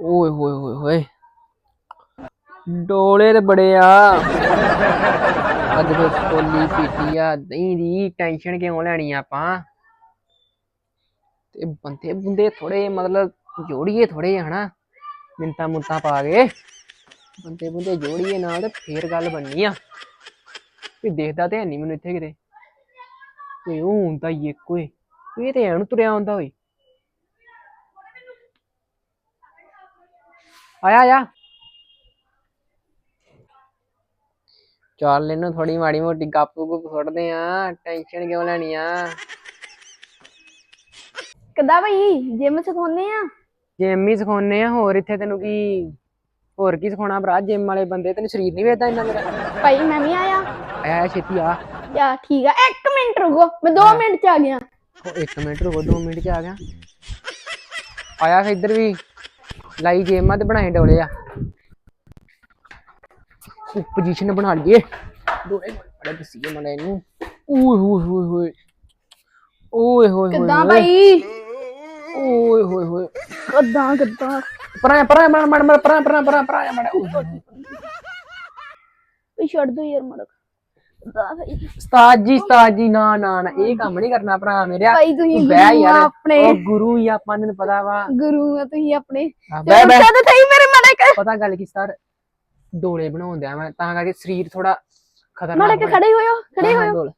ਓਏ ਹੋਏ ਹੋਏ ਹੋਏ। ਡੋਲੇ ਤੇ ਬੜੇ ਆ। ਅੱਜ ਫਿਰ ਕੋਲੀ ਪੀਤੀ ਆ। ਦਹੀਂ ਦੀ ਟੈਨਸ਼ਨ ਕਿਉਂ ਲੈਣੀ ਆਪਾਂ? ਤੇ ਬੰਦੇ ਬੁੰਦੇ ਥੋੜੇ ਮਤਲਬ ਜੋੜੀਏ ਥੋੜੇ ਹਨਾ? ਮਿੰਟਾਂ ਮੁੰਟਾਂ ਪਾ ਕੇ। ਬੰਦੇ ਬੁੰਦੇ ਜੋੜੀਏ ਨਾਲ ਤੇ ਫੇਰ ਗੱਲ ਬਣਨੀ ਆ। ਵੀ ਦੇਖਦਾ ਤੇ ਹੈ ਨਹੀਂ ਮੈਨੂੰ ਇੱਥੇ ਕਿਤੇ। ਕੋਈ ਉਹ ਹੁੰਦਾ ਹੀ ਇੱਕ ਓਏ ਇਹ ਤੇ ਐਨ ਤੁਰਿਆ ਆਉਂਦਾ ਓਏ। ਆਇਆ ਆਇਆ। ਚੱਲ ਇਹਨੂੰ ਥੋੜੀ ਮਾੜੀ ਮੋਟੀ ਗੱਪ ਗੁੱਪ ਸੁੱਟਦੇ ਆ ਟੈਨਸ਼ਨ ਕਿਉਂ ਲੈਣੀ ਆ? ਕਿੱਦਾਂ ਭਾਈ ਜਿਮ ਸਿਖਾਉਂਦੇ ਆ? ਜਿਮ ਹੀ ਸਿਖਾਉਨੇ ਆ ਹੋਰ ਇੱਥੇ ਤੈਨੂੰ ਕੀ ਹੋਰ ਕੀ ਸਿਖਾਉਣਾ ਭਰਾ? ਜਿਮ ਵਾਲੇ ਬੰਦੇ ਤੈਨੂੰ ਸਰੀਰ ਨਹੀਂ ਵੇਚਦਾ ਇੰਨਾ ਮੇਰਾ ਭਾਈ ਮੈਂ ਵੀ ਆਇਆ। ਆਇਆ ਛੇਤੀ ਆ। ਯਾ ਠੀਕ ਆ। ਇੱਕ ਮਿੰਟ ਰੁਕੋ ਮੈਂ 2 ਮਿੰਟ ਚ ਆ ਗਿਆ। ਉਹ ਇੱਕ ਮਿੰਟ ਰੁਕੋ 2 ਮਿੰਟ ਚ ਆ ਗਿਆ। ਆਇਆ ਫਿਰ ਇੱਧਰ ਵੀ। ਲਾਈ ਆ ਤੇ ਬਣਾਏ ਡੋਲੇ ਆ। ਪੋਜੀਸ਼ਨ ਬਣਾ ਲਈਏ। ਦੋਏ ਬੜਾ ਦਸੀਏ ਮਲੇ ਇਹਨੂੰ। ਓਏ ਹੋਏ ਹੋਏ ਹੋਏ। ਓਏ ਹੋਏ ਹੋਏ ਕਿੱਦਾਂ। ਭਾਈ ਓਏ ਹੋਏ ਹੋਏ। ਕਿੱਦਾਂ ਕਿੱਦਾਂ? ਪਰਾਂ ਪਰਾਂ ਮੜ ਮੜ ਪਰਾਂ ਪਰਾਂ ਪਰਾਂ ਪਰਾਂ ਮੜ ਭਾਈ ਛੱਡ ਦੋ ਯਾਰ ਮੜਕ ਉਸਤਾਦ ਜੀ ਉਸਤਾਦ ਜੀ ਨਾ ਨਾ ਨਾ ਇਹ ਕੰਮ ਨਹੀਂ ਕਰਨਾ ਭਰਾ ਮੇਰਿਆ। ਭਾਈ ਤੁਸੀਂ ਬਹਿ ਗੁਰੂ ਆ ਯਾਰ ਆਪਣੇ। ਉਹ ਗੁਰੂ ਹੀ ਆਪਾਂ ਨੂੰ ਪਤਾ ਵਾ। ਗੁਰੂ ਆ ਤੁਸੀਂ ਆਪਣੇ। ਹਾਂ, ਬਹਿ ਬਹਿ। ਤੇ ਸਹੀ ਮੇਰੇ ਮੜਕ ਪਤਾ ਗੱਲ ਕੀ ਸਰ ਡੋਲੇ ਬਣਾਉਂਦੇ ਆ ਮੈਂ ਤਾਂ ਕਰਕੇ ਸਰੀਰ ਥੋੜਾ ਖਤਰਨਾਕ ਮੜਕ ਬਣਿਆ। ਖੜੇ ਹੋਇਓ ਖੜੇ ਹੋਇਓ। ਡੋਲ।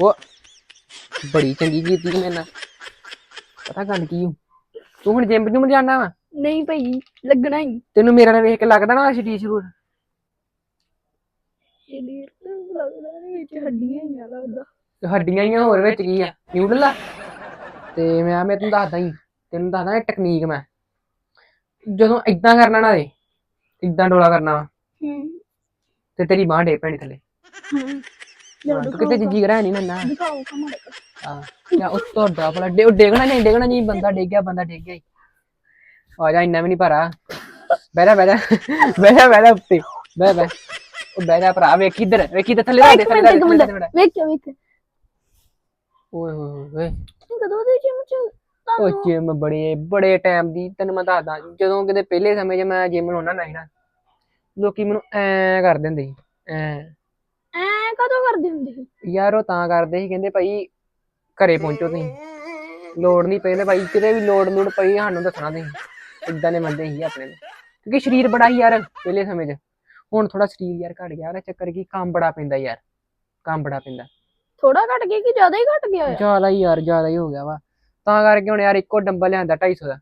ਉਹ ਬੜੀ ਚੰਗੀ ਕੀਤੀ ਮੇਰੇ ਨਾਲ। ਪਤਾ ਗੱਲ ਕੀ ਹੂੰ ਤੂੰ ਹੁਣ ਜਿੰਮ ਜੁਮ ਜਾਣਾ ਵਾ? ਨਹੀਂ ਭਾਈ ਲੱਗਣਾ ਹੀ। ਤੈਨੂੰ ਮੇਰਾ ਨਾਲ ਵੇਖ ਕੇ ਲੱਗਦਾ ਨਾ ਸਰੀਰ ਸ਼ਰੂਰ? ਇਹ ਲੱਗਦਾ ਨਹੀਂ ਵਿੱਚ ਹੱਡੀਆਂ ਹੀ ਆ ਲੱਗਦਾ। ਤੇ ਹੱਡੀਆਂ ਹੀ ਆ, ਹੋਰ ਵਿੱਚ ਕੀ ਆ? ਨਿਊਡਲ ਆ? ਤੇ ਮੈਂ ਮੈਂ ਤੈਨੂੰ ਦੱਸਦਾ ਹੀ ਤੈਨੂੰ ਦੱਸਦਾ ਇਹ ਟੈਕਨੀਕ ਮੈਂ। ਜਦੋਂ ਇਦਾਂ ਕਰਨਾ ਨਾ ਦੇ ਇਦਾਂ ਡੋਲਾ ਕਰਨਾ ਵਾ, ਹੂੰ। ਤੇ ਤੇਰੀ ਬਾਂਹ ਡੇ ਪੈਣੀ ਥੱਲੇ। ਹੂੰ। ਤੂੰ ਕਿਤੇ ਜਿੱਜੀ ਕਰਾ ਨਹੀਂ ਨਾ ਦਿਖਾਓ ਕਾ ਮੜਕ ਹਾਂ ਕਿਆ ਉਸ ਤੁਹਾਡਾ ਭਲਾ ਡੇ ਉਹ ਡੇਗਣਾ ਨਹੀਂ ਡੇਗਣਾ ਨਹੀਂ ਬੰਦਾ ਡਿੱਗ ਗਿਆ ਬੰਦਾ ਡਿੱਗ ਗਿਆ ਈ। ਆ ਜਾ ਇੰਨਾ ਵੀ ਨਹੀਂ ਭਰਾ। ਬਹਿ ਜਾ ਬਹਿ ਜਾ ਬਹਿ ਜਾ ਬਹਿ ਜਾ ਉੱਤੇ। ਬਹਿ ਬਹਿ। ਉਹ ਬਹਿ ਜਾ ਭਰਾ ਵੇਖ ਇੱਧਰ ਵੇਖ ਇੱਧਰ ਥੱਲੇ ਰੱਖ ਦੇ ਥੱਲੇ ਰੱਖ ਇੱਕ ਦੇ, ਮਿੰਟ ਥੱਲੇ ਰੱਖ ਦੇ। ਵੇਖਿਓ ਵੇਖਿਓ ਓਏ ਹੋਏ ਹੋਏ ਹੋਏ ਕਦੋਂ ਦੇ ਜਿਮ ਚ ਉਹ ਤੁਹਾਨੂੰ ਜਿਮ ਬੜੇ ਬੜੇ ਟਾਈਮ ਦੀ ਤੈਨੂੰ ਮੈਂ ਦੱਸਦਾ ਜਦੋਂ ਕਿਤੇ ਪਹਿਲੇ ਸਮੇਂ 'ਚ ਮੈਂ ਜਿਮ ਲਾਉਣਾ ਨਹੀਂ ਨਾ ਲੋਕੀ ਮੈਨੂੰ ਐ ਕਰ ਦਿੰਦੇ ਸੀ ਐ ਐ ਕਦੋਂ ਕਰਦੇ ਹੁੰਦੇ ਸੀ ਯਾਰ ਉਹ ਤਾਂ ਕਰਦੇ ਸੀ ਕਹਿੰਦੇ ਭਾਈ ਘਰੇ ਪਹੁੰਚੋ ਤੁਸੀਂ ਲੋੜ ਨਹੀਂ ਪੈਂਦੇ ਭਾਈ ਕਿਤੇ ਵੀ ਲੋੜ ਲੋੜ ਪਈ ਸਾਨੂੰ ਦੱਸਣਾ ਤੁਸੀਂ ਇਦਾਂ ਦੇ ਬੰਦੇ ਸੀ ਆਪਣੇ ਕਿਉਂਕਿ ਸਰੀਰ ਬੜਾ ਹੀ ਯਾਰ ਪਹਿਲੇ ਸਮੇਂ 'ਚ ਹੁਣ ਥੋੜਾ ਸਰੀਰ ਯਾਰ ਘਟ ਗਿਆ ਉਹਦਾ ਚੱਕਰ ਕੀ ਕੰਮ ਬੜਾ ਪੈਂਦਾ ਯਾਰ ਕੰਮ ਬੜਾ ਪੈਂਦਾ। ਥੋੜਾ ਘਟ ਗਿਆ ਕਿ ਜ਼ਿਆਦਾ ਹੀ ਘਟ ਗਿਆ ਹੋਇਆ? ਜ਼ਿਆਦਾ ਹੀ ਯਾਰ ਜ਼ਿਆਦਾ ਹੀ ਹੋ ਗਿਆ ਵਾ। ਤਾਂ ਕਰਕੇ ਹੁਣ ਯਾਰ ਇੱਕੋ ਡੰਬਲ ਲਿਆਂਦਾ 250 ਦਾ।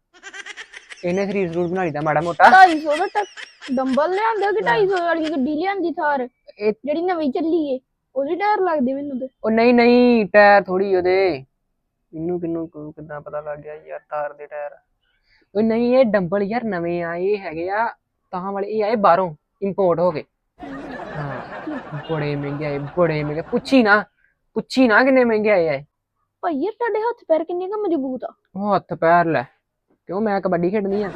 ਇਹਨੇ ਸਰੀਰ ਜ਼ਰੂਰ ਬਣਾ ਲਈਦਾ ਮਾੜਾ ਮੋਟਾ। 250 ਦਾ ਟੱਕ ਡੰਬਲ ਲਿਆਂਦੇ ਕਿ 250 ਵਾਲੀ ਗੱਡੀ ਲਿਆਂਦੀ ਥਾਰ? ਜਿਹੜੀ ਨਵੀਂ ਚੱਲੀ ਏ ਉਹਦੇ ਟਾਇਰ ਲੱਗਦੇ ਮੈਨੂੰ ਤੇ। ਉਹ ਨਹੀਂ ਨਹੀਂ ਟਾਇਰ ਥੋੜੀ ਉਹਦੇ। ਮੈਨੂੰ ਕਿੰਨੂੰ ਕਿੱਦਾਂ ਪਤਾ ਲੱਗ ਗਿਆ ਯਾਰ ਤਾਰ ਦੇ ਟਾਇਰ। ਉਹ ਨਹੀਂ ਇਹ ਡੰਬਲ ਯਾਰ ਨਵੇਂ ਆ ਇਹ ਹੈਗੇ ਆ ਤਾਂ ਵਾਲੇ ਇਹ ਆਏ ਬਾਹਰੋਂ। ਇੰਪੋਰਟ ਹੋ ਗਏ। ਹਾਂ ਬੜੇ ਮਹਿੰਗੇ ਆਏ ਬੜੇ ਮਹਿੰਗੇ। ਪੁੱਛੀ ਨਾ ਪੁੱਛੀ ਨਾ ਕਿੰਨੇ ਮਹਿੰਗੇ ਆਏ ਆ ਭਾਈ ਯਾਰ ਤੁਹਾਡੇ ਹੱਥ ਪੈਰ ਕਿੰਨੇ ਕੁ ਮਜ਼ਬੂਤ ਆ? ਉਹ ਹੱਥ ਪੈਰ ਲੈ ਕਿਉਂ ਮੈਂ ਕਬੱਡੀ ਖੇਡਣੀ ਆ?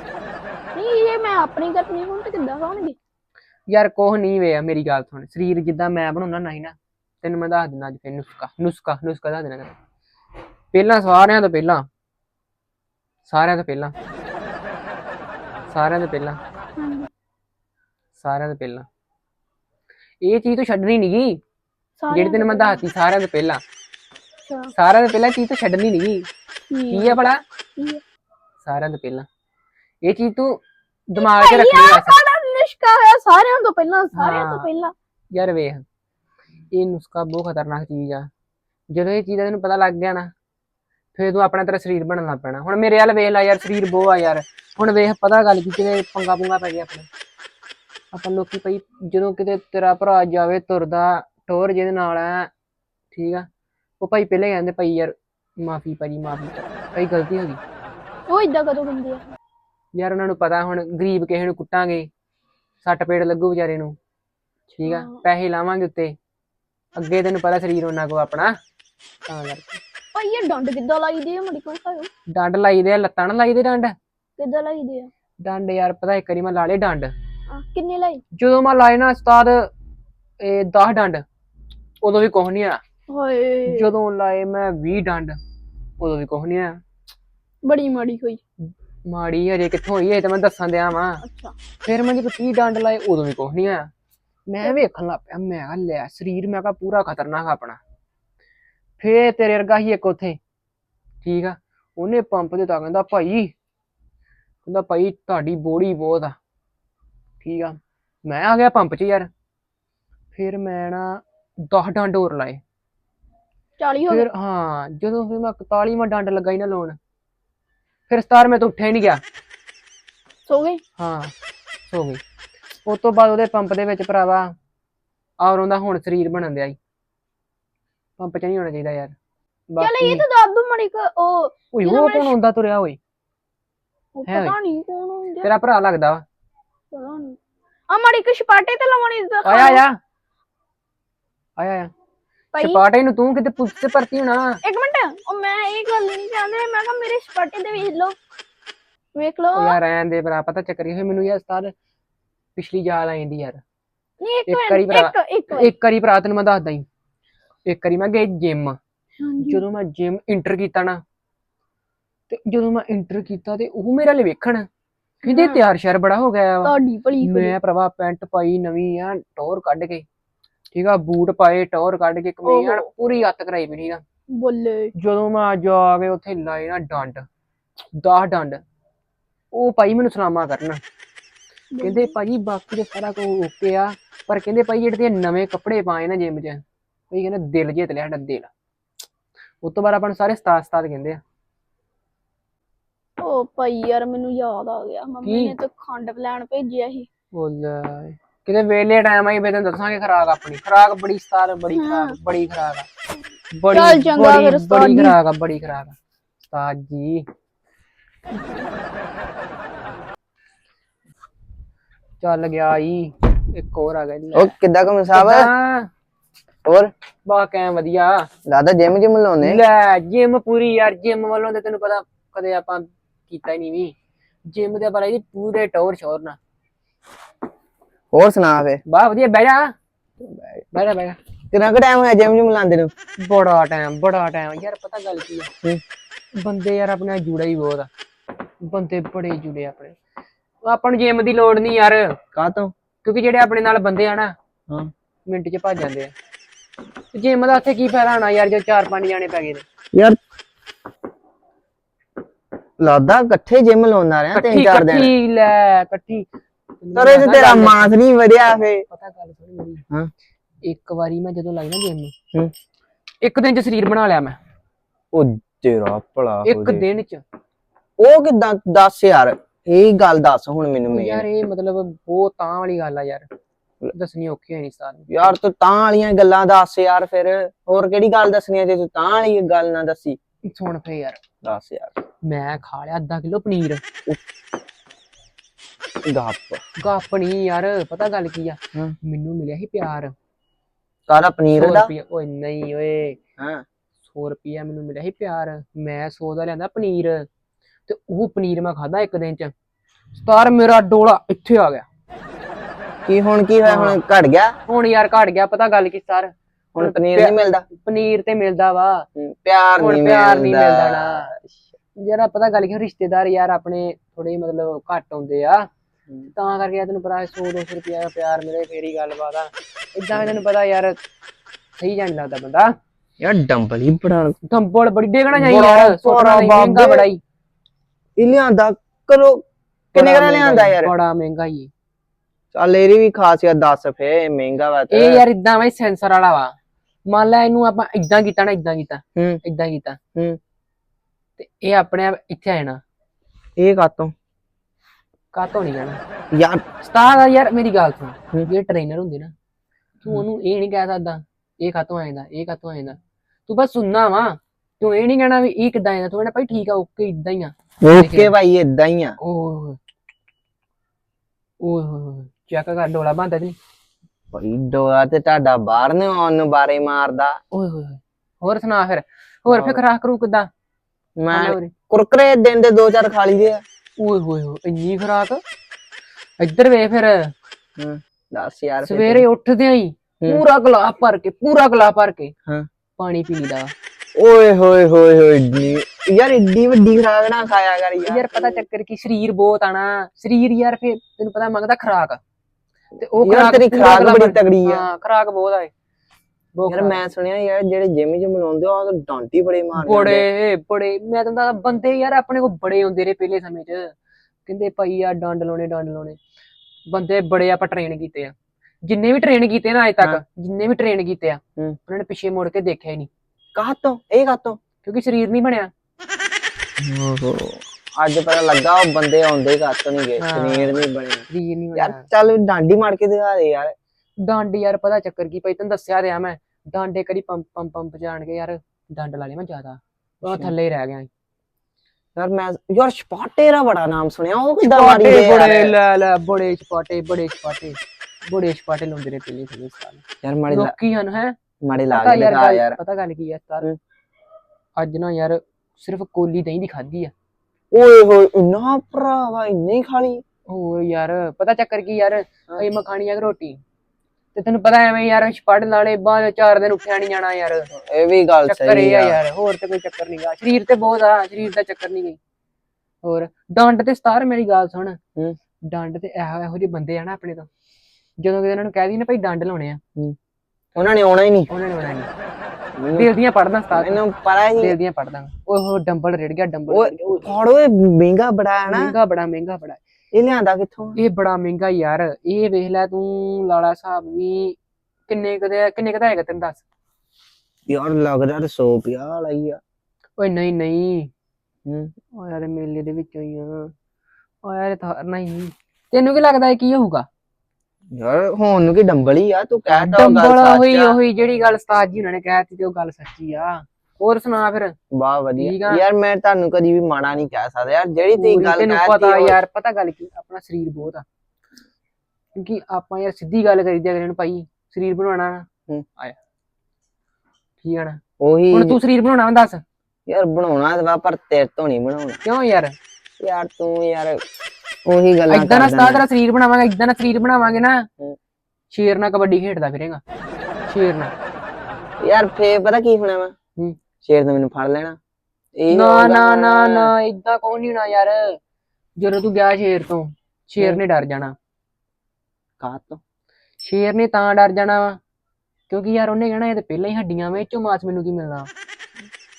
ਨਹੀਂ ਇਹ ਮੈਂ ਆਪਣੀ ਕਰਨੀ ਹੁਣ ਤੇ ਕਿੱਦਾਂ ਹੋਣਗੇ? ਯਾਰ ਕੋਹ ਨਹੀਂ ਵੇ ਮੇਰੀ ਗੱਲ ਸੁਣ। ਸਰੀਰ ਜਿੱਦਾਂ ਮੈਂ ਬਣਾਉਣਾ ਨਹੀਂ ਨਾ ਤੈਨੂੰ ਮੈਂ ਦੱਸ ਦਿੰਦਾ ਅੱਜ ਫਿਰ ਨੁਸਖਾ ਨੁਸਖਾ ਨੁਸਖਾ ਦੱਸ ਦੇਣਾ ਤੈਨੂੰ। ਪਹਿਲਾਂ ਸਾਰਿਆਂ ਤੋਂ ਪਹਿਲਾਂ ਸਾਰਿਆਂ ਤੋਂ ਪਹਿਲਾਂ ਸਾਰਿਆਂ ਤੋਂ ਪਹਿਲਾਂ। ਸਾਰਿਆਂ ਤੋਂ ਪਹਿਲਾਂ। ਇਹ ਚੀਜ਼ ਤੂੰ ਛੱਡਣੀ ਨਹੀਂਗੀ ਜਿਹੜੀ ਤੈਨੂੰ ਮੈਂ ਦੱਸਤੀ ਸਾਰਿਆਂ ਤੋਂ ਪਹਿਲਾਂ। ਸਾਰਿਆਂ ਤੋਂ ਪਹਿਲਾਂ ਚੀਜ਼ ਤੂੰ ਛੱਡਣੀ ਨਹੀਂਗੀ ਕੀ ਹੈ ਆ? ਸਾਰਿਆਂ ਤੋਂ ਪਹਿਲਾਂ। ਇਹ ਚੀਜ਼ ਤੂੰ ਦਿਮਾਗ 'ਚ ਰੱਖਣੀ ਆ ਸਾਡਾ ਨਿਸ਼ਕਾ ਹੋਇਆ ਸਾਰਿਆਂ ਤੋਂ ਪਹਿਲਾਂ ਸਾਰਿਆਂ ਤੋਂ। ਪਹਿਲਾਂ। ਯਾਰ ਵੇਖ ਇਹ ਨੁਸਖਾ ਬਹੁਤ ਖਤਰਨਾਕ ਚੀਜ਼ ਆ। ਜਦੋਂ ਇਹ ਚੀਜ਼ ਦਾ ਤੈਨੂੰ ਪਤਾ ਲੱਗ ਗਿਆ ਨਾ ਫਿਰ ਤੂੰ ਆਪਣਾ ਤੇਰਾ ਸਰੀਰ ਬਣਨ ਲੱਗ ਪੈਣਾ। ਹੁਣ ਮੇਰੇ ਵੱਲ ਵੇਖ ਲੈ ਯਾਰ ਸਰੀਰ ਬਹੁਤ ਆ ਯਾਰ। ਹੁਣ ਵੇਖ ਪਤਾ ਗੱਲ ਕੀ ਕਿਤੇ ਪੰਗਾ ਪੁੰਗਾ ਪੈ ਗਿਆ ਆਪਣੇ। ਆਪਾਂ ਲੋਕੀ ਪਈ ਜਦੋਂ ਕਿਤੇ ਤੇਰਾ ਭਰਾ ਜਾਵੇ ਤੁਰਦਾ ਟੋਰ ਜਿਹਦੇ ਨਾਲ ਆ ਠੀਕ ਆ ਉਹ ਭਾਈ ਪਹਿਲੇ ਕਹਿੰਦੇ ਭਾਈ ਯਾਰ ਮਾਫੀ ਭਾਜੀ ਮਾਫੀ ਭਾਈ ਗਲਤੀ ਹੋ ਗਈ। ਉਹ ਇਦਾਂ ਕਦੋਂ ਬੰਦੇ ਆ? ਯਾਰ ਉਹਨਾਂ ਨੂੰ ਪਤਾ ਹੁਣ ਗਰੀਬ ਕਿਸੇ ਨੂੰ ਕੁੱਟਾਂਗੇ ਸੱਟ ਪੇੜ ਲੱਗੂ ਵਿਚਾਰੇ ਨੂੰ ਠੀਕ ਆ ਹਾਂ। ਪੈਸੇ ਲਾਵਾਂਗੇ ਉੱਤੇ। ਅੱਗੇ ਤੈਨੂੰ ਪਤਾ ਸਰੀਰ ਉਹਨਾਂ ਕੋ ਆਪਣਾ ਤਾਂ ਕਰਕੇ। ਭਾਈ ਇਹ ਡੰਡ ਕਿੱਦਾਂ ਲਾਈਦੇ ਆ? ਮੜੀ ਕੋਲ ਖਾਓ ਡੰਡ ਲਾਈਦੇ ਆ ਲੱਤਾਂ ਨਾਲ ਲਾਈਦੇ ਡੰਡ? ਕਿੱਦਾਂ ਲਾਈਦੇ ਆ? ਡੰਡ ਯਾਰ ਪਤਾ ਇੱਕ ਵਾਰੀ ਮੈਂ ਲਾ ਲਏ ਡੰਡ। ਕਿੰਨੇ ਲਾਈ? ਜਦੋਂ ਮੈਂ ਲਾਏ ਨਾ ਉਸਤਾਦ ਇਹ 10 ਡੰਡ ਉਦੋਂ ਵੀ ਕੁਛ ਨਹੀਂ ਆ ਹਾਏ। ਜਦੋਂ ਲਾਏ ਮੈਂ 20 ਡੰਡ ਉਦੋਂ ਵੀ ਕੁਛ ਨਹੀਂ ਆ ਬੜੀ ਮਾੜੀ ਹੋਈ। ਮਾੜੀ ਹਜੇ ਕਿੱਥੋਂ ਹੋਈ ਇਹ ਤਾਂ ਮੈਂ ਦੱਸਾਂ ਦਿਆਂ ਵਾਂ। ਅੱਛਾ। ਫਿਰ ਮੈਂ ਜਦੋਂ 30 ਡੰਡ ਲਾਏ ਉਦੋਂ ਵੀ ਕੁਝ ਨਹੀਂ ਆਇਆ ਮੈਂ ਵੇਖਣ ਲੱਗ ਪਿਆ ਮੈਂ ਕਿਹਾ ਲੈ ਸਰੀਰ ਮੈਂ ਕਿਹਾ ਪੂਰਾ ਖਤਰਨਾਕ ਆਪਣਾ। ਫੇਰ ਤੇਰੇ ਵਰਗਾ ਹੀ ਇੱਕ ਉੱਥੇ। ਠੀਕ ਆ ਉਹਨੇ ਪੰਪ ਦਿੱਤਾ ਕਹਿੰਦਾ ਭਾਈ ਕਹਿੰਦਾ ਭਾਈ ਤੁਹਾਡੀ ਬੋੜੀ ਬਹੁਤ ਆ। ਠੀਕ ਆ। ਮੈਂ ਆ ਗਿਆ ਪੰਪ 'ਚ ਯਾਰ। ਫਿਰ ਮੈਂ ਨਾ 10 ਡੰਡ ਹੋਰ ਲਾਏ। 40 ਹੋ ਗਏ? ਫਿਰ ਹਾਂ ਜਦੋਂ ਫਿਰ ਮੈਂ 41 ਵਾਂ ਡੰਡ ਲੱਗਾ ਹੀ ਨਾ ਲਾਉਣ ਫਿਰ ਸਤਾਰ ਮੈਂ ਤਾਂ ਉੱਠਿਆ ਹੀ ਨਹੀਂ ਗਿਆ। ਸੋ ਗਏ ਹਾਂ ਸੋ ਗਈ। ਉਸ ਤੋਂ ਬਾਅਦ ਉਹਦੇ ਪੰਪ ਦੇ ਵਿੱਚ ਭਰਾਵਾ ਔਰ ਉਹਦਾ ਹੁਣ ਸਰੀਰ ਬਣਨ ਦਿਆ ਈ ਪੰਪ ਚ ਨਹੀਂ ਹੋਣਾ ਚਾਹੀਦਾ ਯਾਰ। ਚਲ ਇਹ ਤਾਂ ਦੱਸ ਦੋ ਮੜੀ ਕ ਉਹ ਓਏ ਉਹ ਕੌਣ ਹੁੰਦਾ ਤੁਰਿਆ ਓਏ? ਉਹ ਪਤਾ ਨਹੀਂ ਕੌਣ ਹੁੰਦਾ। ਤੇਰਾ ਭਰਾ ਲੱਗਦਾ ਵਾ। ਆ ਮੜੀ ਕ ਛਪਾਟੇ ਤੇ ਲਵਾਉਣੀ ਆਇਆ ਆਇਆ। ਆਇਆ ਆਇਆ। ਭਾਈ। ਸਪਾਟੇ ਨੂੰ ਤੂੰ ਕਿਤੇ ਪੁਲਿਸ ਤੇ ਭਰਤੀ ਹੋਣਾ। ਇੱਕ ਮਿੰਟ ਉਹ ਮੈਂ ਇਹ ਗੱਲ ਨਹੀਂ ਚਾਹੁੰਦੇ ਮੈਂ ਕਿਹਾ ਮੇਰੇ ਛਪਾਟੇ ਤੇ ਵੇਖ ਲਓ। ਵੇਖ ਲਓ। ਯਾਰ ਐਂ ਦੇ ਭਰਾ ਪਤਾ ਚੱਕਰੀ ਹੋਈ ਮੈਨੂੰ ਯਾਰ ਸਤਾਰ ਪਿਛਲੀ ਜਾਲ ਆਈ ਜਾਂਦੀ ਯਾਰ। ਨਹੀਂ ਇੱਕ ਵਾਰੀ ਭਰਾ- ਇੱਕ ਵਾਰੀ। ਤੈਨੂੰ ਮੈਂ ਦੱਸਦਾ ਹੀ ਇੱਕ ਵਾਰੀ ਮੈਂ ਗਿਆ ਜਿਮ ਜਦੋਂ ਮੈਂ ਜਿਮ ਇੰਟਰ ਕੀਤਾ ਨਾ ਤੇ ਜਦੋਂ ਮੈਂ ਇੰਟਰ ਕੀਤਾ ਤੇ ਉਹ ਮੇਰੇ ਲਈ ਵੇਖਣ। ਕਹਿੰਦੇ। ਤਿਆਰ ਸ਼ਰ ਬੜਾ ਹੋ ਗਿਆ ਵਾ। ਤੁਹਾਡੀ ਭਲੀ ਕਰੇ ਮੈਂ ਭਰਾਵਾ ਪੈਂਟ ਪਾਈ ਨਵੀਂ ਆ ਟੌਰ ਕੱਢ ਕੇ। ਠੀਕ ਆ ਬੂਟ ਪਾਏ ਟੌਰ ਕੱਢ ਕੇ ਕਮੀਜ਼ ਆ ਓਹੋ। ਪੂਰੀ ਹੱਤ ਕਰਾਈ ਠੀਕ ਆ। ਬੋਲੇ। ਜਦੋਂ ਮੈਂ ਜਾ ਕੇ ਉੱਥੇ ਲਾਏ ਨਾ ਡੰਡ 10 ਡੰਡ ਉਹ ਭਾਈ ਮੈਨੂੰ ਸਲਾਮਾ ਕਰਨ। ਕਹਿੰਦੇ ਭਾਜੀ ਬਾਕੀ ਤਾਂ ਸਾਰਾ ਕੁਝ ਓਕੇ ਆ ਪਰ ਕਹਿੰਦੇ ਭਾਈ ਜਿਹੜੇ ਤੇ ਨਵੇਂ ਕੱਪੜੇ ਪਾਏ ਨਾ ਜਿਮ 'ਚ ਭਾਈ ਕਹਿੰਦੇ ਦਿਲ ਜਿੱਤ ਲਿਆ ਸਾਡਾ ਦਿਲ। ਉਸ ਤੋਂ ਬਾਅਦ ਆਪਾਂ ਨੂੰ ਸਾਰੇ ਸਤਾਰ ਸਤਾਰ ਕਹਿੰਦੇ ਆ। ਉਹ ਭਾਈ ਯਾਰ ਮੈਨੂੰ ਯਾਦ ਆ ਗਿਆ। ਮੰਮੀ ਕੀ? ਨੇ ਤਾਂ ਖੰਡ ਪਲਾਨ ਭੇਜਿਆ ਸੀ। ਬੋਲ ਕਿਤੇ ਵੇਲੇ ਟਾਈਮ ਆਈ ਬੇ ਤੈਨੂੰ ਦੱਸਾਂਗੇ ਖਰਾਕ ਆਪਣੀ। ਖਰਾਕ ਬੜੀ ਸਤਾਰ ਬੜੀ ਖਰਾਕ। ਬੜੀ ਖਰਾਕ ਆ। ਬੜੀ ਚੱਲ ਚੰਗਾ ਬੜੀ- ਫਿਰ ਉਸਤਾਦ ਬੜੀ ਜੀ। ਖਰਾਕ ਆ ਬੜੀ ਖਰਾਕ ਆ। ਉਸਤਾਦ ਜੀ। ਚੱਲ ਗਿਆ ਈ। ਇੱਕ ਹੋਰ ਆ ਗਿਆ ਜੀ। ਉਹ ਕਿੱਦਾਂ ਕਮ ਸਾਹਿਬ? ਕਿੱਦਾਂ? ਹੋਰ? ਬਾ ਕੈਂ ਵਧੀਆ। ਦਾਦਾ ਜਿਮ ਜਿਮ ਲਾਉਨੇ ਲੈ ਜਿਮ ਪੂਰੀ ਯਾਰ ਜਿਮ ਵੱਲੋਂ ਤੇ ਤੈਨੂੰ ਪਤਾ ਕਦੇ ਆਪਾਂ ਕੀਤਾ ਹੀ ਨਹੀਂ ਵੀ। ਜਿਮ ਦੇ ਪਰ ਇਹਦੀ ਪੂਰੇ ਟੌਰ ਸ਼ੋਰ ਨਾ ਹੋਰ ਸੁਣਾ ਫੇ। ਬਾ ਵਧੀਆ ਬਹਿ ਜਾ। ਬਹਿ ਜਾ। ਬਹਿ ਜਾ ਕਿੰਨਾ ਕੁ ਟਾਈਮ ਹੋਇਆ ਜਿਮ ਜਿਮ ਲਾਉਂਦੇ ਨੂੰ? ਬੜਾ ਟਾਈਮ ਬੜਾ ਟਾਈਮ ਯਾਰ ਪਤਾ ਗੱਲ ਕੀ ਆ? ਬੰਦੇ ਯਾਰ ਆਪਣੇ ਜੁੜੇ ਹੀ ਬਹੁਤ ਆ। ਬੰਦੇ ਬੜੇ ਜੁੜੇ ਆਪਣੇ। ਆਪਾਂ ਨੂੰ ਜਿਮ ਦੀ ਲੋੜ ਨਹੀਂ ਯਾਰ। ਕਾਹ ਤੋਂ? ਕਿਉਂਕਿ ਜਿਹੜੇ ਆਪਣੇ ਨਾਲ ਬੰਦੇ ਆ ਨਾ ਹਾਂ। ਮਿੰਟ 'ਚ ਭੱਜ ਜਾਂਦੇ ਆ। ਜਿਮ ਦਾ ਉੱਥੇ ਕੀ ਫਾਇਦਾ ਹੋਣਾ ਯਾਰ ਜੇ ਚਾਰ ਪੰਜ ਜਾਣੇ ਪੈ ਗਏ ਨੇ। ਯਾਰ ਲਾਦਾ ਇਕੱਠੇ ਜਿਮ ਲਾਉਂਦਾ ਰਿਹਾ ਤਿੰਨ ਇਕੱਠੀ ਚਾਰ ਦਿਨ। ਇਕੱਠੀ। ਲੈ ਇਕੱਠੀ ਤੇਰੇ ਚ ਤੇਰਾ ਮਾਸ ਨਹੀਂ ਵਧਿਆ ਫੇ ਪਤਾ ਗੱਲ ਸੁਣ ਮੇਰੀ। ਹਾਂ। ਇੱਕ ਵਾਰੀ ਮੈਂ ਜਦੋਂ ਲਾਈ ਨਾ ਜਿਮ ਹੂੰ। ਇੱਕ ਦਿਨ 'ਚ ਸਰੀਰ ਬਣਾ ਲਿਆ ਮੈਂ। ਉਹ ਤੇਰਾ ਭਲਾ ਹੋ ਇੱਕ ਜੇ। ਦਿਨ 'ਚ। ਉਹ ਕਿਦਾਂ? ਦੱਸ ਯਾਰ ਇਹ ਗੱਲ ਦੱਸ ਹੁਣ ਮੈਨੂੰ ਮੇਨ ਯਾਰ ਇਹ ਮਤਲਬ ਬਹੁਤ ਤਾਂ ਵਾਲੀ ਗੱਲ ਆ ਯਾਰ। ਦੱਸਣੀ ਔਖੀ ਹੈ ਨਹੀਂ ਸਾਰੀ। ਯਾਰ ਤੂੰ ਤਾਂ ਵਾਲੀਆਂ ਗੱਲਾਂ ਦੱਸ ਯਾਰ ਫਿਰ। ਹੋਰ ਕਿਹੜੀ ਗੱਲ ਦੱਸਣੀ ਆ ਜੇ ਤੂੰ ਤਾਂ ਵਾਲੀ ਗੱਲ ਨਾ ਦੱਸੀ? ਸੁਣ ਫੇ ਯਾਰ। ਦੱਸ ਯਾਰ ਮੈਂ ਖਾ ਲਿਆ ਅੱਧਾ ਕਿਲੋ ਪਨੀਰ। ਗੱਪ ਗਾਪਣੀ ਯਾਰ ਪਤਾ ਗੱਲ ਕੀ ਆ? ਹਾਂ। ਮੈਨੂੰ ਮਿਲਿਆ ਸੀ ਪਿਆਰ। ਸਾਰਾ ਪਨੀਰ 100 ਦਾ? ਓਏ ਨਹੀਂ ਓਏ। ਹਾਂ। 100 ਰੁਪਿਆ ਮੈਨੂੰ ਮਿਲਿਆ ਸੀ ਪਿਆਰ। ਮੈਂ 100 ਦਾ ਲਿਆਂਦਾ ਪਨੀਰ। ਤੇ ਉਹ ਪਨੀਰ ਮੈਂ ਖਾਦਾ ਇੱਕ ਦਿਨ ਚ। ਸਤਾਰ ਮੇਰਾ ਡੋਲਾ ਇੱਥੇ ਆ ਗਿਆ। ਕੀ ਹੁਣ ਕੀ ਹੋਇਆ? ਹੁਣ ਘਟ ਗਿਆ? ਹੁਣ ਯਾਰ ਘਟ ਗਿਆ ਪਤਾ ਗੱਲ ਕੀ ਸਰ? ਹੁਣ ਪਨੀਰ ਨਹੀਂ ਮਿਲਦਾ। ਪਨੀਰ ਤੇ ਮਿਲਦਾ ਵਾ। ਪਿਆਰ ਨਹੀਂ ਪਿਆਰ ਨਹੀਂ ਮਿਲਦਾ। ਮਿਲਦਾ ਨਾ। ਜਿਹੜਾ ਪਤਾ ਗੱਲ ਕੀ ਰਿਸ਼ਤੇਦਾਰ ਯਾਰ ਆਪਣੇ ਥੋੜੇ ਮਤਲਬ ਘੱਟ ਹੁੰਦੇ ਆ। ਤਾਂ ਕਰਕੇ ਤੈਨੂੰ ਪਤਾ 100 200 ਰੁਪਿਆ ਦਾ ਪਿਆਰ ਮਿਲੇ ਫੇਰੀ ਗੱਲਬਾਤ ਆ। ਇਦਾਂ ਤੈਨੂੰ ਪਤਾ ਯਾਰ ਸਹੀ ਜਾਂ ਨੀ ਲੱਗਦਾ ਬੰਦਾ। ਯਾਰ ਡੰਬਲ ਹੀ ਬੜਾ ਕੰਬਲ ਬੜੀ ਡੇਗਣਾ ਬੜਾ ਯਾਰ ਸੋਨਾ ਮਹਿੰਗਾ। ਬੜਾ ਹੀ। ਇਹ ਲਿਆਂਦਾ ਕਰੋ ਕਿੰਨੇ ਕਰਾ ਲਿਆਂਦਾ ਯਾਰ? ਬੜਾ ਮਹਿੰਗਾ ਹੀ ਚੱਲ ਇਹਦੀ ਵੀ ਖਾਸੀਅਤ ਦੱਸ ਫੇ ਮਹਿੰਗਾ ਵਾ ਤੇ। ਇਹ ਯਾਰ ਇਦਾਂ ਵਾ ਸੈਂਸਰ ਵਾਲਾ ਵਾ। ਮੰਨ ਲੈ ਇਹਨੂੰ ਆਪਾਂ ਇਦਾਂ ਕੀਤਾ ਨਾ ਇਦਾਂ ਕੀਤਾ ਹੂੰ। ਇਦਾਂ ਕੀਤਾ। ਹੂੰ। ਤੇ ਇਹ ਆਪਣੇ ਆਪ ਇੱਥੇ ਆ ਜਾਣਾ। ਇਹ ਕਾਤੋਂ? ਕਾਤੋਂ ਨਹੀਂ ਜਾਣਾ। ਯਾਰ। ਸਟਾਰ ਯਾਰ ਮੇਰੀ ਗੱਲ ਸੁਣ। ਜਿਹੜੇ ਟ੍ਰੇਨਰ ਹੁੰਦੇ ਨਾ ਤੂੰ ਉਹਨੂੰ ਇਹ ਨਹੀਂ ਕਹਿ ਸਕਦਾ ਇਹ ਕਾਤੋਂ ਆ ਜਾਂਦਾ ਇਹ ਕਾਤੋਂ ਆ ਜਾਂਦਾ। ਤੂੰ ਬਸ ਸੁਣਨਾ ਵਾ ਤੂੰ ਇਹ ਨਹੀਂ ਕਹਿਣਾ ਵੀ ਇਹ ਕਿੱਦਾਂ ਆਇਆ ਤੂੰ ਕਹਿਣਾ ਭਾਈ ਠੀਕ ਆ ਓਕੇ ਇਦਾਂ ਹੀ ਆ। ਓਕੇ ਭਾਈ ਇਦਾਂ ਹੀ ਆ। ਓਏ ਓਏ ਹੋਏ ਚੈੱਕ ਕਰ ਡੋਲਾ ਬੰਦਾ ਤੇ ਨਹੀਂ? ਭਾਈ ਡੋਲਾ ਤੇ ਤੁਹਾਡਾ ਬਾਹਰ ਨੇ ਆਉਣ ਨੂੰ ਬਾਰੇ ਮਾਰਦਾ। ਓਏ ਹੋਏ ਹੋਏ। ਹੋਰ ਸੁਣਾ ਫਿਰ ਹੋਰ ਫਿਰ ਖਰਾਕ ਕਰੂ ਕਿੱਦਾਂ? ਮੈਂ ਓਏ ਕੁਰਕਰੇ ਦਿਨ ਦੇ ਦੋ ਚਾਰ ਖਾ ਲਈਦੇ ਆ। ਹੋਏ ਹੋਏ ਇੰਨੀ ਖਰਾਕ? ਇੱਧਰ ਵੇ ਫਿਰ। ਹੂੰ ਦੱਸ ਯਾਰ ਫਿਰ। ਸਵੇਰੇ ਉੱਠਦੇ ਹੀ। ਪੂਰਾ ਗਲਾਸ ਭਰ ਕੇ ਪੂਰਾ ਗਲਾਸ ਭਰ ਕੇ ਹਾਂ। ਪਾਣੀ ਪੀ ਲਈਦਾ। ਓਏ ਹੋਏ ਹੋਏ ਹੋਏ ਨੀ ਯਾਰ ਏਡੀ ਵੱਡੀ ਖਰਾਕ ਨਾ ਖਾਇਆ ਕਰ ਯਾਰ। ਯਾਰ ਪਤਾ ਚੱਕਰ ਕੀ ਸਰੀਰ ਬਹੁਤ ਆਣਾ ਸਰੀਰ ਯਾਰ ਫੇ ਤੈਨੂੰ ਪਤਾ ਮੰਗਦਾ ਖਰਾਕ। ਤੇ ਉਹ ਯਾਰ ਤੇਰੀ ਖਰਾਕ ਬੜੀ ਤਗੜੀ ਆ। ਹਾਂ ਖਰਾਕ ਬਹੁਤ ਆਏ ਯਾਰ। ਮੈਂ ਸੁਣਿਆ ਯਾਰ ਜਿਹੜੇ ਜਿਮ ਚ ਬਣਾਉਂਦੇ ਆ ਉਹ ਡਾਂਟੀ ਬੜੇ ਮਾਰਦੇ ਬੜੇ ਬੜੇ। ਮੈਂ ਤਾਂ ਦੱਸਦਾ ਬੰਦੇ ਯਾਰ ਆਪਣੇ ਕੋਲ ਬੜੇ ਹੁੰਦੇ ਰਹੇ ਪਹਿਲੇ ਸਮੇਂ 'ਚ। ਕਹਿੰਦੇ ਭਾਈ ਆ ਡੰਡ ਲਾਉਣੇ ਡੰਡ ਲਾਉਣੇ। ਬੰਦੇ ਬੜੇ ਆਪਾਂ ਟ੍ਰੇਨ ਕੀਤੇ ਆ। ਜਿੰਨੇ ਵੀ ਟ੍ਰੇਨ ਕੀਤੇ ਨਾ ਅਜੇ। ਤੱਕ ਜਿੰਨੇ ਵੀ ਟ੍ਰੇਨ ਕੀਤੇ ਆ। ਉਹਨਾਂ ਨੇ ਪਿੱਛੇ ਮੁੜ ਕੇ ਦੇਖਿਆ ਹੀ ਨਹੀਂ। ਕਾਹ ਤੋਂ ਇਹ ਕਾਹ ਤੋਂ ਕਿਉਂਕਿ ਸਰੀਰ ਨਹੀਂ ਬਣਿਆ। ਓਹੋ। ਅੱਜ ਪਤਾ ਲੱਗਾ ਉਹ ਬੰਦੇ ਆਉਂਦੇ ਤੋਂ ਨਹੀਂ ਗਏ। ਸਰੀਰ ਨਹੀਂ ਬਣਿਆ। ਸਰੀਰ ਨਹੀਂ ਯਾਰ ਚੱਲ ਡਾਂਡੀ ਮਾਰ ਕੇ ਦਿਖਾ ਦੇ ਯਾਰ। ਡੰਡ ਯਾਰ ਪਤਾ ਚੱਕਰ ਕੀ ਭਾਈ ਤੈਨੂੰ ਦੱਸਿਆ ਰਿਆ ਮੈਂ ਡਾਂਡੇ ਕਰੀ ਪੰਪ ਪੰਪ ਪੰਪ ਜਾਣ ਕੇ ਯਾਰ ਡੰਡ ਲਾ ਲਿਆ ਮੈਂ ਜ਼ਿਆਦਾ। ਉਹ। ਥੱਲੇ ਹੀ ਰਹਿ ਗਿਆ ਯਾਰ ਮੈਂ ਯਾਰ ਸਪਾਟੇ ਦਾ ਬੜਾ ਨਾਮ ਸੁਣਿਆ ਉਹ ਕਿੱਦਾਂ ਮਾਰੀ ਦੇ ਬੜੇ ਲੈ ਲੈ ਬੜੇ ਛਪਾਟੇ ਬੜੇ ਛਪਾਟੇ ਬੜੇ ਛਪਾਟੇ ਲਾਉਂਦੇ ਰਹੇ ਪਹਿਲੇ ਸਾਲ। ਯਾਰ ਮਾੜੀ ਲੋਕੀ ਹਨ ਹੈ। ਮਾੜੀ ਲਾ ਯਾਰ ਪਤਾ ਗੱਲ ਕੀ ਹੈ ਸਰ। ਹੂੰ। ਅੱਜ ਨਾ ਯਾਰ ਸਿਰਫ ਕੋਲੀ ਦਹੀਂ ਦੀ ਖਾਧੀ ਆ। ਓਏ ਹੋਏ ਇੰਨਾ ਭਰਾਵਾ ਇੰਨੀ ਖਾਲੀ ਹੋਰ ਯਾਰ ਪਤਾ ਚੱਕਰ ਕੀ ਯਾਰ? ਅਈ ਮਖਾਣੀ ਆ ਰੋਟੀ? ਤੇ ਤੈਨੂੰ ਪਤਾ ਐਵੇਂ ਯਾਰ ਛਪੜ ਲਾਣੇ ਬਾਅਦ ਚਾਰ ਦਿਨ ਉੱਠਿਆ ਨਹੀਂ ਜਾਣਾ ਯਾਰ। ਇਹ ਵੀ ਗੱਲ ਚੱਕਰ ਸਹੀ ਇਹ ਆ ਆ। ਯਾਰ ਹੋਰ ਤੇ ਕੋਈ ਚੱਕਰ ਨਹੀਂਗਾ ਸਰੀਰ ਤੇ ਬਹੁਤ ਆ ਸਰੀਰ ਦਾ ਚੱਕਰ ਨਹੀਂ ਗਈ ਹੋਰ ਡੰਡ ਤੇ ਸਤਾਰ ਮੇਰੀ ਗੱਲ ਸੁਣ। ਡੰਡ ਤੇ ਇਹੋ ਇਹੋ ਜਿਹੇ ਬੰਦੇ ਆ ਨਾ ਆਪਣੇ ਤੋਂ। ਜਦੋਂ ਕਿ ਉਹਨਾਂ ਨੂੰ ਕਹਿ ਦੀ ਨਾ ਭਾਈ ਡੰਡ ਲਾਉਣੇ ਆ। ਉਹਨਾਂ ਨੇ ਆਉਣਾ ਹੀ ਨਹੀਂ ਉਹਨਾਂ ਨੇ ਬਣਾਣੀ ਦਿਲ ਦੀਆਂ ਪੜਦਾ ਸਤਾਰ ਮੈਨੂੰ ਪਤਾ ਹੀ ਦਿਲ ਦੀਆਂ ਪੜਦਾ ਉਹ ਡੰਬਲ ਰਿੜ ਗਿਆ ਡੰਬਲ। ਉਹ ਫੜ ਓਏ ਮਹਿੰਗਾ ਬੜਾ ਹੈ ਨਾ। ਮਹਿੰਗਾ ਬੜਾ ਮਹਿੰਗਾ ਬੜਾ। ਇਹ ਲਿਆਂਦਾ ਕਿੱਥੋਂ? ਇਹ ਬੜਾ ਮਹਿੰਗਾ ਯਾਰ। ਇਹ ਵੇਖ ਲੈ ਤੂੰ ਲਾਲਾ ਸਾਹਿਬ ਵੀ ਕਿੰਨੇ ਕਦੇ ਕਿੰਨੇ ਕਦਾ ਹੈਗਾ ਤੈਨੂੰ ਦੱਸ? ਯਾਰ ਲੱਗਦਾ ਤੇ 100 ਪਿਆ ਵਾਲਾ ਹੀ ਆ। ਓਏ ਨਹੀਂ ਨਹੀਂ। ਹੂੰ ਓ ਯਾਰ ਇਹ ਮੇਲੇ ਦੇ ਵਿੱਚੋਂ ਹੀ ਆ। ਓ ਯਾਰ ਥਾਰ ਨਹੀਂ ਤੈਨੂੰ ਕੀ ਲੱਗਦਾ ਇਹ ਕੀ ਹੋਊਗਾ? ਯਾਰ ਹੁਣ ਨੂੰ ਕੀ ਡੰਬਲ ਹੀ ਆ ਤੂੰ ਕਹਿਤਾ ਉਹ ਗੱਲ ਡੰਬਲ ਸੱਚ ਆ। ਉਹੀ ਜਿਹੜੀ ਗੱਲ ਉਸਤਾਦ ਜੀ ਉਹਨਾਂ ਨੇ ਕਹਿਤੀ ਤੇ ਉਹ ਗੱਲ ਸੱਚੀ ਆ। ਹੋਰ ਸੁਣਾ ਫਿਰ। ਵਾਹ ਠੀਕ ਵਧੀਆ ਆ। ਯਾਰ ਮੈਂ ਤੁਹਾਨੂੰ ਕਦੀ ਵੀ ਮਾੜਾ ਨਹੀਂ ਕਹਿ ਸਕਦਾ। ਯਾਰ ਜਿਹੜੀ ਪੂਰੀ ਗੱਲ ਤੈਨੂੰ ਕਹਿਤੀ ਪਤਾ ਉਹ- ਯਾਰ ਪਤਾ ਗੱਲ ਕੀ? ਆਪਣਾ ਸਰੀਰ ਬਹੁਤ ਆ। ਕਿਉਂਕਿ ਆਪਾਂ ਯਾਰ ਸਿੱਧੀ ਗੱਲ ਕਰੀ ਦਿਆ ਨੂੰ ਭਾਈ ਸਰੀਰ ਬਣਾਉਣਾ ਨਾ। ਹੂੰ। ਆਇਆ। ਠੀਕ ਆ ਨਾ? ਉਹੀ ਹੁਣ ਤੂੰ ਸਰੀਰ ਬਣਾਉਣਾ ਵਾ ਦੱਸ। ਯਾਰ ਬਣਾਉਣਾ ਤੇ ਵਾ ਪਰ ਤੇਰੇ ਤੋਂ ਨਹੀਂ ਬਣਾਉਣਾ। ਕਿਉਂ ਯਾਰ? ਯਾਰ ਤੂੰ ਯਾਰ ਉਹੀ ਗੱਲਾਂ ਇਦਾਂ ਨਾ ਸਤਾ ਤੇਰਾ ਸਰੀਰ ਬਣਾਵਾਂਗੇ ਇਦਾਂ ਨਾ ਸਰੀਰ ਬਣਾਵਾਂਗੇ ਨਾ। ਸ਼ੇਰ ਨਾਲ ਕਬੱਡੀ ਖੇਡਦਾ ਫਿਰੇਗਾ। ਸ਼ੇਰ ਨਾਲ। ਯਾਰ ਫੇਰ ਪਤਾ ਕੀ ਹੋਣਾ ਵਾ। ਸ਼ੇਰ ਨੇ ਮੈਨੂੰ ਫੜ ਲੈਣਾ। ਇਹ ਨਾ ਨਾ ਨਾ ਨਾ ਇਦਾਂ ਕੋਈ ਨਹੀਂ ਹੋਣਾ ਯਾਰ। ਜਦੋਂ ਤੂੰ ਗਿਆ ਸ਼ੇਰ ਤੋਂ ਸ਼ੇਰ। ਨੇ ਡਰ ਜਾਣਾ। ਕਾਹ ਤੋਂ ਸ਼ੇਰ ਨੇ ਤਾਂ ਡਰ ਜਾਣਾ ਵਾ। ਕਿਉਂਕਿ ਯਾਰ ਉਹਨੇ ਕਹਿਣਾ ਇਹ ਤੇ ਪਹਿਲਾਂ ਹੀ ਹੱਡੀਆਂ ਵਿੱਚ ਮਾਸ ਮੈਨੂੰ ਕੀ ਮਿਲਣਾ?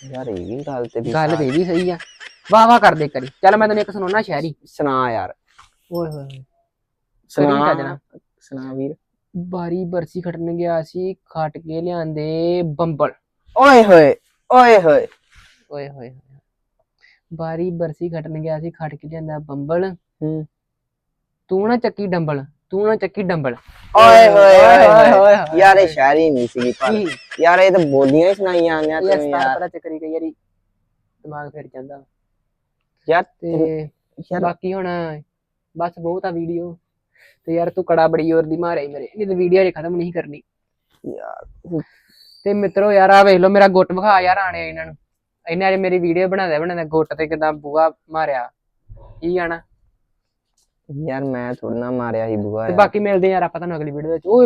ਯਾਰ ਇਹ ਵੀ ਗੱਲ ਤੇ ਗੱਲ ਤੇ ਵੀ ਸਹੀ ਆ। ਵਾਹ ਵਾਹ ਕਰ ਦੇ ਕਰੀ। ਚੱਲ ਮੈਂ ਤੈਨੂੰ ਇੱਕ ਸੁਣਾਉਣਾ ਸ਼ਾਇਰੀ। ਸੁਣਾ ਯਾਰ। ਓਏ ਹੋਏ। ਸੁਣਾ। ਚੱਜਣਾ। ਸੁਣਾ ਵੀਰ। ਬਾਰੀ ਬਰਸੀ ਖਟਣ ਗਿਆ ਸੀ ਖਟ ਕੇ ਲਿਆਂਦੇ ਬੰਬਲ। ਓਏ ਹੋਏ ਓਏ ਹੋਏ। ਓਏ ਹੋਏ ਬਾਰੀ ਬਰਸੀ ਖਟਣ ਗਿਆ ਸੀ ਖਟ ਕੇ ਲਿਆਂਦਾ ਬੰਬਲ। ਹੂੰ। ਤੂੰ ਨਾ ਚੱਕੀ ਡੰਬਲ ਤੂੰ ਨਾ ਚੱਕੀ ਡੰਬਲ। ਓਏ ਹੋਏ ਓਏ ਹੋਏ। ਯਾਰ ਇਹ ਸ਼ਾਇਰੀ ਨਹੀਂ ਸੀਗੀ ਪਰ ਯਾਰ ਇਹ ਤਾਂ ਬੋਲੀਆਂ ਹੀ ਸੁਣਾਈਆਂ ਤੈਨੂੰ ਸਤਾਰ ਯਾਰ। ਪਤਾ ਚੱਕਰੀ ਕਈ ਵਾਰੀ ਦਿਮਾਗ ਫਿਰ ਜਾਂਦਾ। ਯਾਰ ਤੇ ਯਾਰ ਬਾਕੀ ਹੁਣ ਬਸ ਬਹੁਤ ਆ ਵੀਡੀਓ ਤੇ ਯਾਰ ਤੂੰ ਕੜਾ ਬੜੀ ਜ਼ੋਰ ਦੀ ਮਾਰਿਆ ਈ ਮੇਰੇ। ਨਹੀਂ ਤੇ ਵੀਡੀਓ ਜੇ ਖਤਮ ਨਹੀਂ ਕਰਨੀ। ਯਾਰ ਤੇ ਮਿੱਤਰੋ ਯਾਰ ਆ ਵੇਖ ਲਓ ਮੇਰਾ ਗੁੱਟ ਵਿਖਾ ਯਾਰ ਆਣੇ ਇਹਨਾਂ ਨੂੰ। ਇਹਨੇ ਅੱਜ ਮੇਰੀ ਵੀਡੀਓ ਬਣਾਦੇ ਬਣਾਦੇ ਗੁੱਟ ਤੇ ਕਿਦਾਂ ਬੂਆ ਮਾਰਿਆ। ਕੀ ਆਣਾ? ਯਾਰ ਮੈਂ ਥੋੜਾ ਨਾ ਮਾਰਿਆ ਸੀ ਬੁਆ ਤੇ। ਬਾਕੀ ਮਿਲਦੇ ਯਾਰ ਆਪਾਂ ਤੁਹਾਨੂੰ ਅਗਲੀ ਵੀਡੀਓ ਵਿੱਚ। ਓਏ